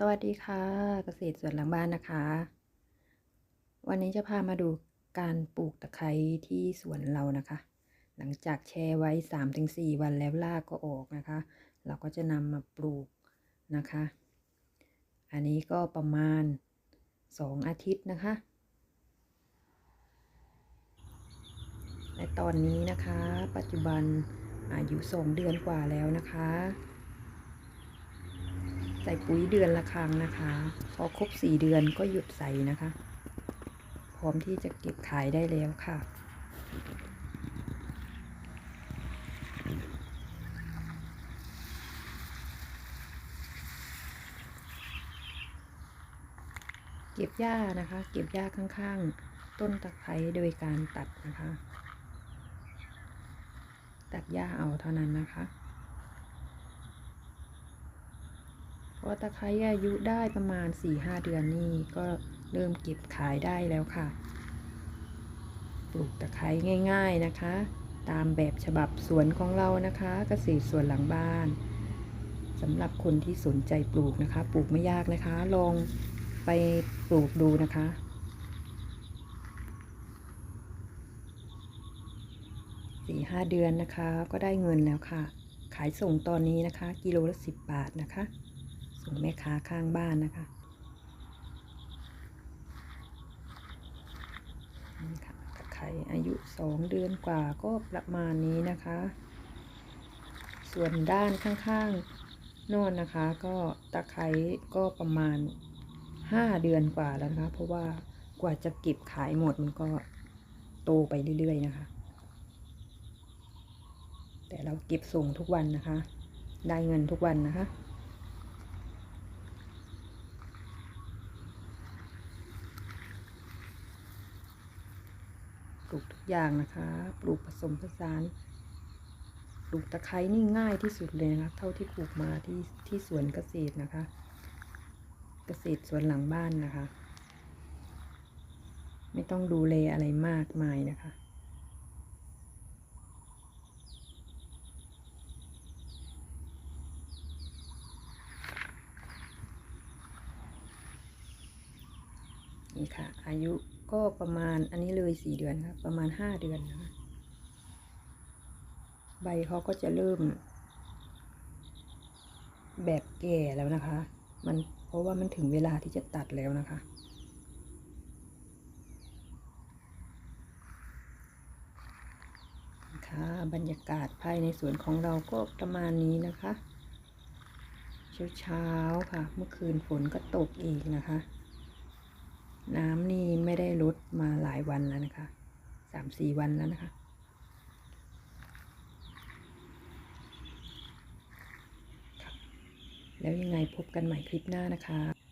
สวัสดีค่ะ เกษตรสวนหลังบ้านนะคะ วันนี้จะพามาดูการปลูกตะไคร้ที่สวนเรานะคะ หลังจากแช่ไว้ 3-4 วันแล้วรากก็ออกนะคะ เราก็จะนำมาปลูกนะคะ อันนี้ก็ประมาณ 2 อาทิตย์นะคะและตอนนี้นะคะ ปัจจุบันอายุ2เดือนกว่าแล้วนะคะ ใส่ปุ๋ยเดือนละครั้งนะคะ พอครบ4เดือนก็หยุดใส่นะคะ พร้อมที่จะเก็บขายได้แล้วค่ะเก็บหญ้านะคะ เก็บหญ้าข้างๆ ต้นตะไคร้โดยการตัดนะคะ ตัดหญ้าเอาเท่านั้นนะคะ เพราะตะไคร้อายุได้ประมาณ 4-5 เดือนนี่ก็เริ่มเก็บขายได้แล้วค่ะ ปลูกตะไคร้ง่าย ๆนะคะ ตามแบบฉบับสวนของเรานะคะเกษตรสวนหลังบ้านสำหรับคนที่สนใจปลูกนะคะ ปลูกไม่ยากนะคะ ลองไปปลูกดูนะคะสี่ห้าเดือนนะคะ ก็ได้เงินแล้วค่ะ ขายส่งตอนนี้นะคะ กิโลละสิบบาทนะคะ ส่งแม่ค้าข้างบ้านนะคะนี่ค่ะตะไคร้อายุสองเดือนกว่าก็ประมาณนี้นะคะ ส่วนด้านข้างๆน่นนะคะ ก็ตะไคร้ก็ประมาณห้าเดือนกว่าแล้วนะคะ เพราะว่ากว่าจะเก็บขายหมดมันก็โตไปเรื่อยๆนะคะ แต่เราเก็บส่งทุกวันนะคะ ได้เงินทุกวันนะคะ ปลูกทุกอย่างนะคะ ปลูกผสมผสาน ปลูกตะไคร้นี่ง่ายที่สุดเลยนะคะ เท่าที่ปลูกมาที่ที่สวนเกษตรนะคะ เกษตรสวนหลังบ้านนะคะ ไม่ต้องดูแลอะไรมากมายนะคะ นี่ค่ะ อายุก็ประมาณอันนี้เลยสี่เดือนครับประมาณห้าเดือนนะคะใบเขาก็จะเริ่ม แบบแก่แล้วนะคะ มันเพราะว่ามันถึงเวลาที่จะตัดแล้วนะคะค่ะบรรยากาศภายในสวนของเราก็ประมาณนี้นะคะ เช้าๆค่ะ เมื่อคืนฝนก็ตกอีกนะคะ น้ำนี่ไม่ได้ลดมาหลายวันแล้วนะคะสามสี่วันแล้วนะคะ แล้วยังไงพบกันใหม่คลิปหน้านะคะ